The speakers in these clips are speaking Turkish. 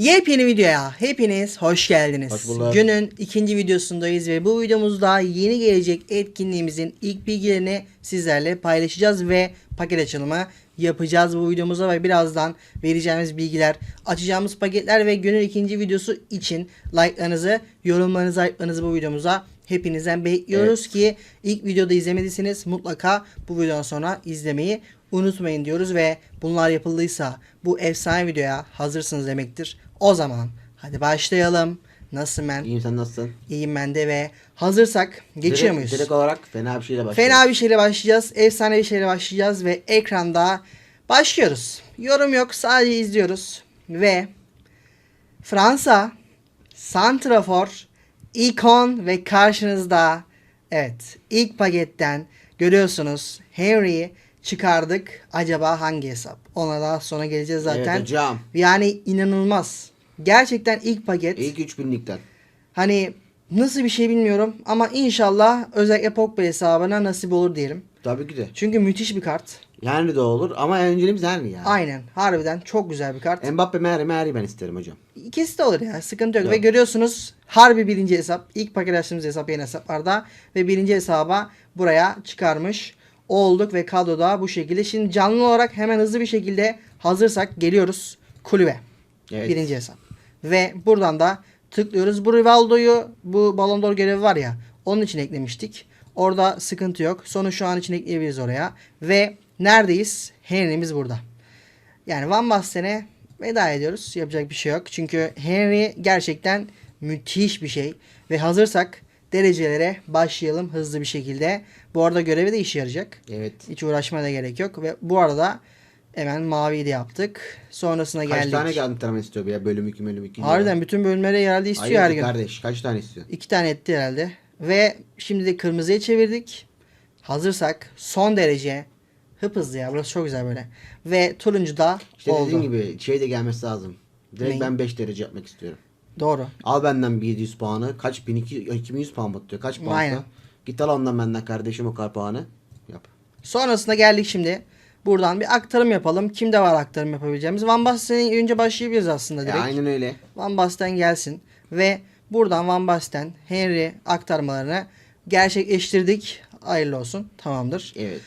Yepyeni videoya hepiniz hoş geldiniz. Hoş bulduk. Günün ikinci videosundayız ve bu videomuzda yeni gelecek etkinliğimizin ilk bilgilerini sizlerle paylaşacağız ve paket açılımı yapacağız bu videomuzda ve birazdan vereceğimiz bilgiler, açacağımız paketler ve günün ikinci videosu için like'larınızı, yorumlarınızı, ayıplarınızı bu videomuza hepinizden bekliyoruz ki ilk videoda izlemediyseniz mutlaka bu videodan sonra izlemeyi unutmayın diyoruz ve bunlar yapıldıysa bu efsane videoya hazırsınız demektir. O zaman hadi başlayalım. Nasılsın ben? İyiyim sen nasılsın? İyiyim ben de ve hazırsak geçiyor direkt, muyuz? Direkt olarak fena bir şeyle başlayalım. Fena bir şeyle başlayacağız. Efsane bir şeyle başlayacağız ve ekranda başlıyoruz. Yorum yok sadece izliyoruz. Ve Fransa Santrafor ikon ve karşınızda evet ilk paketten görüyorsunuz Henry'i çıkardık. Acaba hangi hesap? Ona daha sonra geleceğiz zaten. Evet hocam. Yani inanılmaz. Gerçekten ilk paket. İlk 3000'likten. Hani nasıl bir şey bilmiyorum ama inşallah özellikle Pogba hesabına nasip olur diyelim. Tabii ki de. Çünkü müthiş bir kart. Henry de olur ama önceliğimiz Henry ya. Aynen. Harbiden çok güzel bir kart. Mbappe Mary Mary ben isterim hocam. İkisi de olur ya. Sıkıntı yok. Yok. Ve görüyorsunuz harbi birinci hesap. İlk paket açtığımız hesap yeni hesaplarda. Ve birinci hesaba buraya çıkarmış olduk ve kadroda bu şekilde. Şimdi canlı olarak hemen hızlı bir şekilde hazırsak geliyoruz kulübe. Evet. Birinci hesap. Ve buradan da tıklıyoruz. Bu Rivaldo'yu bu Ballon d'Or görevi var ya onun için eklemiştik. Orada sıkıntı yok. Sonu şu an için ekleyebiliriz oraya. Ve neredeyiz? Henry'miz burada. Yani Van Basten'e veda ediyoruz. Yapacak bir şey yok. Çünkü Henry gerçekten müthiş bir şey. Ve hazırsak derecelere başlayalım hızlı bir şekilde. Bu arada görevi de işe yarayacak. Evet. Hiç uğraşmaya da gerek yok. Ve bu arada hemen maviyi de yaptık. Sonrasına Kaç geldik. tane antrenman istiyor bu ya? Bölüm 2 bölüm 2. Harbiden bütün bölümlere herhalde istiyor her gün. kardeş kaç tane istiyor? İki tane etti herhalde. Ve şimdi de kırmızıya çevirdik. Hazırsak son derece hıp hızlı ya. Burası çok güzel böyle. Ve turuncu da İşte oldu. dediğim gibi şey de gelmesi lazım. Direkt Neyi? ben 5 derece yapmak istiyorum. Doğru. Al benden bir 700 puanı. Kaç? 1200, 2100 puan batıyor. Kaç puan? Aynen. Git al ondan benden kardeşim o kadar puanı. Yap. Sonrasında geldik şimdi. Buradan bir aktarım yapalım. Kimde var aktarım yapabileceğimiz? Van Basten'e önce başlayabiliriz aslında Ya, direkt. aynen öyle. Van Basten gelsin. Ve buradan Van Basten, Henry aktarmalarını gerçekleştirdik. Hayırlı olsun. Tamamdır. Evet.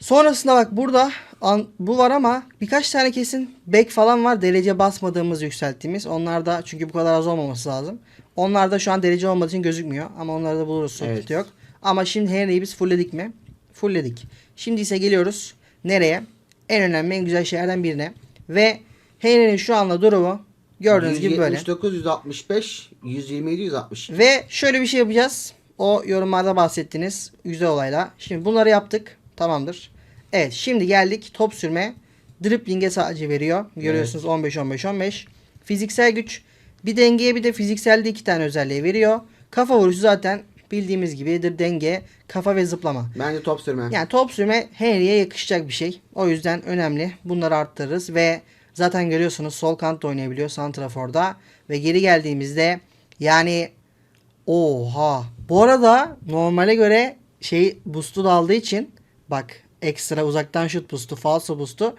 Sonrasında bak burada an, bu var ama birkaç tane kesin back falan var. Derece basmadığımız yükselttiğimiz. Onlar da çünkü bu kadar az olmaması lazım. Onlar da şu an derece olmadığı için gözükmüyor. Ama onları da buluruz. Sıkıntı Evet. yok. Ama şimdi Henry'i biz fullledik mi? Fullledik. Şimdi ise geliyoruz. Nereye? En önemli en güzel şeylerden birine. Ve Henry'nin şu anda durumu gördüğünüz gibi böyle. 179, 165, 127, 160. Ve şöyle bir şey yapacağız. O yorumlarda bahsettiğiniz güzel olayla. Şimdi bunları yaptık. Tamamdır. Evet şimdi geldik top sürme. Dribbling'e sadece veriyor. Görüyorsunuz 15 15 15. Fiziksel güç bir dengeye bir de fizikselde iki tane özelliği veriyor. Kafa vuruşu zaten bildiğimiz gibidir denge, kafa ve zıplama. Bence top sürme. Yani top sürme Henry'e yakışacak bir şey. O yüzden önemli. Bunları arttırırız ve zaten görüyorsunuz sol kanatta oynayabiliyor Santrafor'da ve geri geldiğimizde yani oha. Bu arada normale göre şey boost'u da aldığı için bak ekstra uzaktan şut boost'u, falso boost'u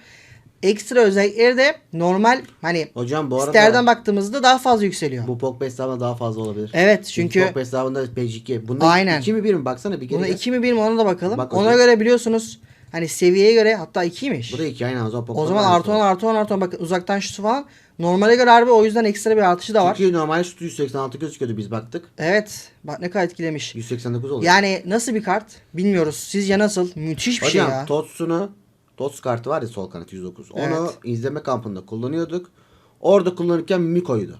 ekstra özellikleri de normal hani Hocam bu arada siterden baktığımızda daha fazla yükseliyor. bu Pogba hesabında daha fazla olabilir. Evet çünkü Pogba hesabında page 2. Bunda Aynen. 2 mi 1 mi? Baksana bir kere. buna gel. 2 mi 1 mi ona da bakalım. Bak Ona hocam. göre biliyorsunuz hani seviyeye göre hatta 2'ymiş. Bu da 2 aynen o zaman Pogba. O zaman artı 10 artı 10 artı 10 bakın uzaktan şutu falan normale göre harbi o yüzden ekstra bir artışı da var. Çünkü normal şutu 186 gözüküyordu biz baktık. Evet bak ne kadar etkilemiş. 189 oluyor. Yani nasıl bir kart bilmiyoruz. Sizce nasıl? Müthiş bir Hocam şey ya. Tots'unu Tots kartı var ya sol kanat 109. Onu Evet. izleme kampında kullanıyorduk. Orada kullanırken Miko'ydu.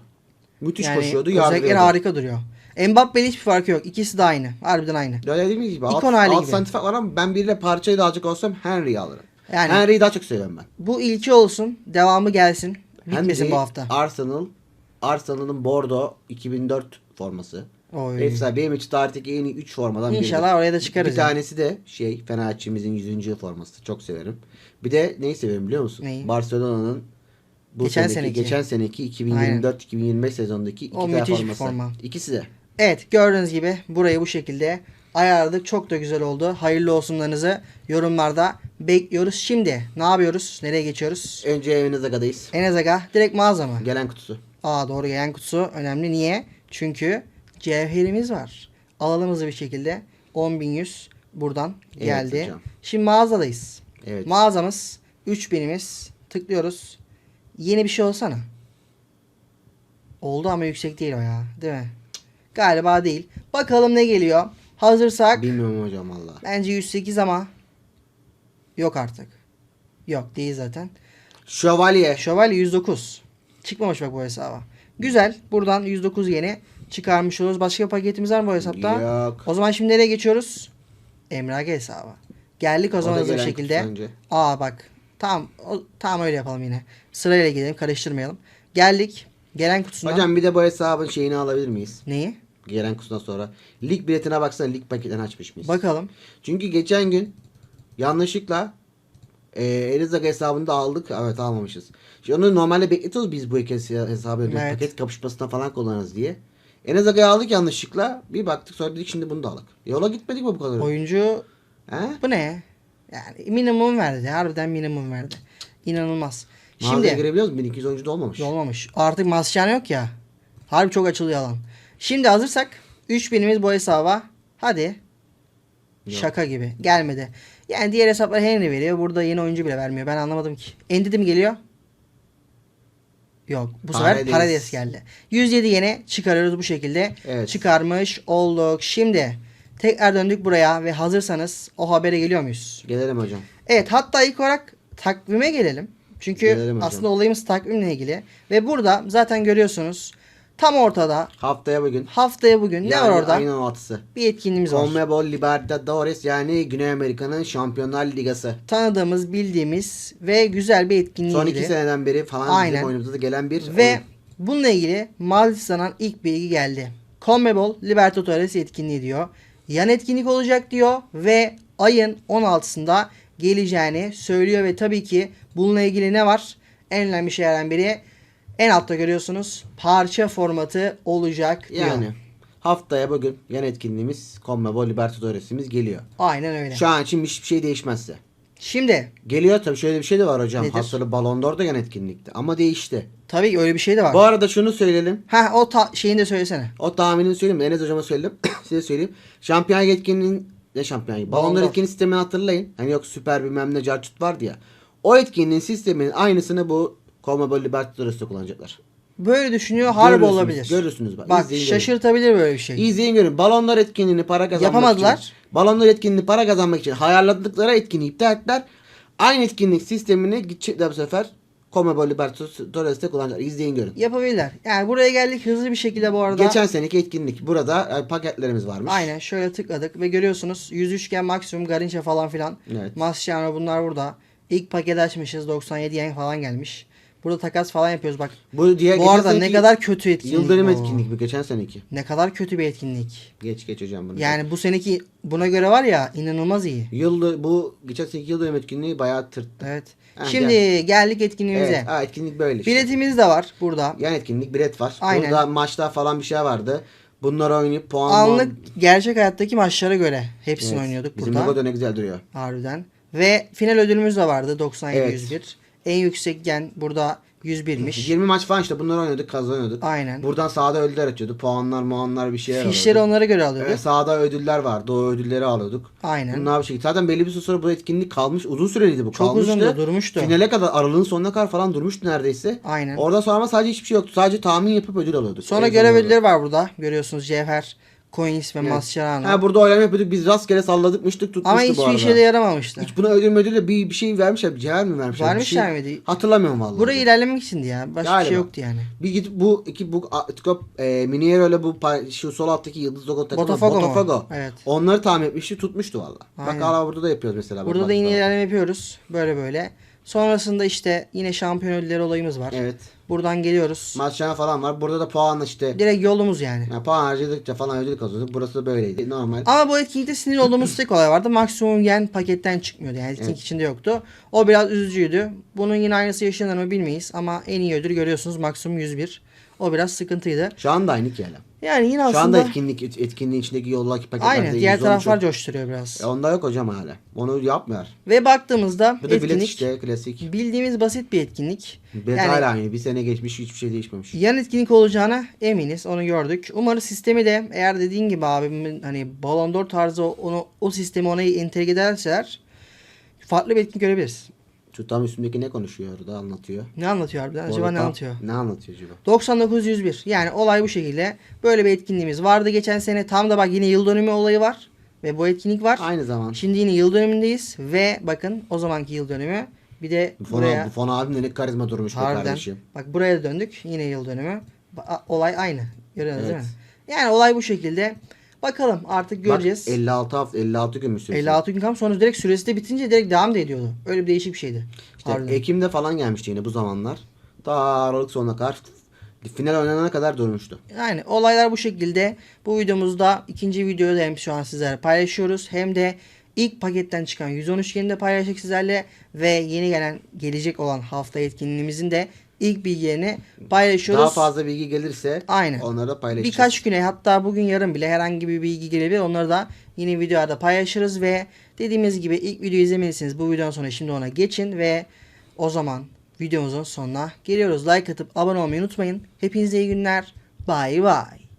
Müthiş yani koşuyordu, yardırıyordu. harika duruyor. Mbappe'li hiçbir farkı yok. İkisi de aynı. Harbiden aynı. Ya dediğim gibi alt, İkon hali alt gibi. var ama ben biriyle parçayı da alacak olsam Henry'i alırım. Yani- Henry'i daha çok seviyorum ben. Bu ilki olsun. Devamı gelsin. Bitmesin Henry, bu hafta. Arsenal, Arsenal'ın Bordeaux 2004 forması. Oy. Efsane benim için tarihteki en iyi 3 formadan biri. İnşallah oraya da çıkarız Bir tanesi de şey Fenerbahçe'mizin 100. yıl forması. Çok severim. Bir de neyi seviyorum biliyor musun? Neyi? Barcelona'nın bu Geçen seneki, seneki. geçen seneki 2024-2025 sezonundaki iki O tane müthiş forması. forma. İkisi de. Evet gördüğünüz gibi burayı bu şekilde ayarladık. Çok da güzel oldu. Hayırlı olsunlarınızı yorumlarda bekliyoruz. Şimdi ne yapıyoruz? Nereye geçiyoruz? Önce evinize kadayız. Enes Aga direkt mağaza mı? Gelen kutusu. Aa doğru gelen kutusu önemli. Niye? Çünkü cevherimiz var. Alalım hızlı bir şekilde. 10.100 buradan Evet geldi. hocam. Şimdi mağazadayız. Evet. Mağazamız 3000'imiz. Tıklıyoruz. Yeni bir şey olsana. Oldu ama yüksek değil o ya. Değil mi? Galiba değil. Bakalım ne geliyor. Hazırsak Bilmiyorum hocam valla. bence 108 ama yok artık. Yok değil zaten. Şövalye. Şövalye 109. Çıkmamış bak bu hesaba. Güzel. Buradan 109 yeni çıkarmış oluruz. Başka paketimiz var mı bu hesapta? Yok. O zaman şimdi nereye geçiyoruz? Emrake hesabı. Geldik o zaman hızlı bir şekilde. Aa bak. Tamam. O, tamam öyle yapalım yine. Sırayla gidelim. Karıştırmayalım. Geldik. Gelen kutusundan. Hocam bir de bu hesabın şeyini alabilir miyiz? Neyi? Gelen kutudan sonra. Lig biletine baksana lig paketini açmış mıyız? Bakalım. Çünkü geçen gün yanlışlıkla e, Elizaga hesabını da aldık. Evet almamışız. Şimdi onu normalde bekletiyoruz biz bu iki hes- hesabı. Evet. Paket kapışmasına falan kullanırız diye. Elizaga'yı aldık yanlışlıkla. Bir baktık sonra dedik şimdi bunu da aldık. Yola gitmedik mi bu kadar? Oyuncu He? bu ne? Yani minimum verdi. Harbiden minimum verdi. İnanılmaz. Mağazaya Şimdi girebiliyoruz mu? 1200 oyuncu da olmamış. olmamış. Artık Masyan yok ya. Harbi çok açılıyor alan. Şimdi hazırsak 3000'imiz bu hesaba. Hadi. Yok. Şaka gibi. Gelmedi. Yani diğer hesaplar Henry veriyor. Burada yeni oyuncu bile vermiyor. Ben anlamadım ki. Endidi mi geliyor? Yok. Bu sefer Paredes. Paredes geldi. 107 yeni çıkarıyoruz bu şekilde. Evet. Çıkarmış olduk. Şimdi tekrar döndük buraya ve hazırsanız o habere geliyor muyuz? Gelelim hocam. Evet hatta ilk olarak takvime gelelim. Çünkü Gelelim hocam. aslında olayımız takvimle ilgili. Ve burada zaten görüyorsunuz tam ortada Haftaya bugün. haftaya bugün ne var orada? Ayın 16'sı. Bir etkinliğimiz var. CONMEBOL Libertadores yani Güney Amerika'nın Şampiyonlar Ligası. Tanıdığımız, bildiğimiz ve güzel bir etkinliğiydi. Son iki seneden beri falan Aynen. bizim oyunumuzda da gelen bir Ve oyun. bununla ilgili Maldistan'dan ilk bilgi geldi. CONMEBOL Libertadores etkinliği diyor. Yan etkinlik olacak diyor ve ayın 16'sında geleceğini söylüyor ve tabii ki bununla ilgili ne var? En önemli şeylerden biri en altta görüyorsunuz parça formatı olacak diyor. Yani haftaya bugün yan etkinliğimiz CONMEBOL Libertadores'imiz geliyor. Aynen öyle. Şu an için hiçbir şey değişmezse. Şimdi Geliyor tabii şöyle bir şey de var hocam. Nedir? Haftalı Ballon d'Or da yan etkinlikti ama değişti. tabii ki öyle bir şey de var. Bu arada şunu söyleyelim. Ha o ta- şeyini de söylesene. O tahminini söyleyeyim mi? Enes hocama söyledim. Size söyleyeyim. Şampiyon etkinliğinin ne şampiyon? Ballon d'Or d'Or. etkinliği sistemini hatırlayın. Hani yok süper bilmem ne carçut vardı ya. O etkinliğin sisteminin aynısını bu CONMEBOL Libertadores'te kullanacaklar. Böyle düşünüyor harbi Görürsünüz, olabilir. görürsünüz bak, Bak izleyin görün. şaşırtabilir böyle bir şey. İzleyin görün. Balonlar etkinliğini para kazanmak Yapamadılar. için. Balonlar etkinliğini para kazanmak için hayalledik etkinliği iptal ettiler. Aynı etkinlik sistemini gidecekler bu sefer. CONMEBOL Libertadores'te kullanacaklar. İzleyin görün. Yapabilirler. Yani buraya geldik hızlı bir şekilde bu arada. Geçen seneki etkinlik. Burada e, paketlerimiz varmış. Aynen şöyle tıkladık ve görüyorsunuz 103 gen maksimum Garinçe falan filan. Evet. Mascherano bunlar burada. İlk paket açmışız 97 yen falan gelmiş. Burada takas falan yapıyoruz bak. Bu diğer bu arada ne kadar kötü etkinlik Yıldırım bu. etkinlik mi? Geçen seneki. Ne kadar kötü bir etkinlik. Geç geç hocam bunu. Yani bu seneki buna göre var ya inanılmaz iyi. Yıldı, bu geçen seneki Yıldırım etkinliği bayağı tırttı. Evet. Ha, Şimdi geldik etkinliğimize. Evet. Ha, etkinlik böyle işte. Biletimiz de var burada. Yan etkinlik bilet var. Aynen. Burada maçlar falan bir şey vardı. Bunları oynayıp puan Anlık puan- gerçek hayattaki maçlara göre hepsini Evet. oynuyorduk Bizim burada. logo da ne güzel duruyor. Harbiden. Ve final ödülümüz de vardı 97 Evet. 101. En yüksek gen burada 101'miş. 20 maç falan işte bunları oynadık kazanıyorduk. Aynen. Buradan sahada ödüller açıyordu. Puanlar muanlar bir şeyler Fişleri alıyorduk. onlara göre alıyorduk. Evet, sahada ödüller vardı. O ödülleri alıyorduk. Aynen. Bunlar bir şey. Zaten belli bir süre sonra bu etkinlik kalmış. Uzun süreliydi bu. Çok kalmıştı. uzundu, durmuştu. Finale kadar aralığın sonuna kadar falan durmuştu neredeyse. Aynen. Orada sonra ama sadece hiçbir şey yoktu. Sadece tahmin yapıp ödül alıyorduk. Sonra görev ödülleri var burada. Görüyorsunuz Cevher, Coins ve Evet. Mascherano. Ha, burada oylama yapıyorduk. Biz rastgele salladıkmıştık tutmuştu Ama bu hiçbir arada. işe de yaramamıştı. Hiç buna ödül ödül bir, bir şey vermişler. Bir cevher mi vermişler? Vermişler bir şey, miydi? Hatırlamıyorum vallahi. Buraya ilerlemek içindi ya. Başka bir Galiba. şey yoktu yani. Bir gidip bu iki bu Atletico e, Mineiro ile bu şu sol alttaki yıldız logo takımı Botafogo mu? Botafogo. Evet. Onları tahmin etmişti tutmuştu valla. Bak hala burada da yapıyoruz mesela. Burada bak, da yine ilerleme yapıyoruz. Böyle böyle. Sonrasında işte yine şampiyon ödülleri olayımız var. Evet. Buradan geliyoruz. Maçlar falan var. Burada da puanla işte Direkt yolumuz yani. yani puan harcadıkça falan ödül kazanıyorduk. Burası da böyleydi. Normal. Ama bu etkinlikte sinir olduğumuz tek olay vardı. Maksimum yen paketten çıkmıyordu. Yani etkinlik içinde yoktu. O biraz üzücüydü. Bunun yine aynısı yaşanır mı bilmeyiz. Ama en iyi ödül görüyorsunuz. Maksimum 101. O biraz sıkıntıydı. Şu anda aynı ki. Yani yine Şu aslında anda etkinlik etkinliğin içindeki yoldaki paketlerde aynı. Diğer 113 taraflar coşturuyor biraz. E, onda yok hocam hala. Onu yapmıyor. Ve baktığımızda Bu da etkinlik işte klasik. bildiğimiz basit bir etkinlik. Bilet Yani- hala aynı. Bir sene geçmiş hiçbir şey değişmemiş. Yan etkinlik olacağına eminiz. Onu gördük. Umarız sistemi de eğer dediğin gibi abimin hani Ballon d'Or tarzı onu o sistemi ona entegre ederseler farklı bir etkinlik görebiliriz. Şu tam üstündeki ne konuşuyor orada anlatıyor. Ne anlatıyor harbiden? Acaba ne anlatıyor? Ne anlatıyor acaba? 99-101. Yani olay bu şekilde. Böyle bir etkinliğimiz vardı geçen sene. Tam da bak yine yıl dönümü olayı var. Ve bu etkinlik var. Aynı zaman. Şimdi yine yıl dönümündeyiz. Ve bakın o zamanki yıl dönümü. Bir de Bu fona, buraya bu fona abim de ne karizma durmuş be harbiden. kardeşim. Bak buraya döndük. Yine yıl dönümü. Olay aynı. Görüyorsunuz Evet. değil mi? Yani olay bu şekilde. Bakalım artık göreceğiz. Bak 56 hafta 56 gün mü süresi? 56 gün kalmış sonra direkt süresi de bitince direkt devam da ediyordu. Öyle bir değişik bir şeydi. İşte Harbiden. Ekim'de falan gelmişti yine bu zamanlar. Ta Aralık sonuna kadar final oynanana kadar durmuştu. Yani olaylar bu şekilde. Bu videomuzda ikinci videoyu da hem şu an sizlerle paylaşıyoruz. Hem de ilk paketten çıkan 113 yeni de paylaşacak sizlerle. Ve yeni gelen gelecek olan hafta etkinliğimizin de ilk bilgilerini paylaşıyoruz. Daha fazla bilgi gelirse Aynen. onları da paylaşacağız. Birkaç güne hatta bugün yarın bile herhangi bir bilgi gelebilir. Onları da yine videoda paylaşırız ve dediğimiz gibi ilk videoyu izlemelisiniz. Bu videonun sonra şimdi ona geçin ve o zaman videomuzun sonuna geliyoruz. Like atıp abone olmayı unutmayın. Hepinize iyi günler. Bye bye.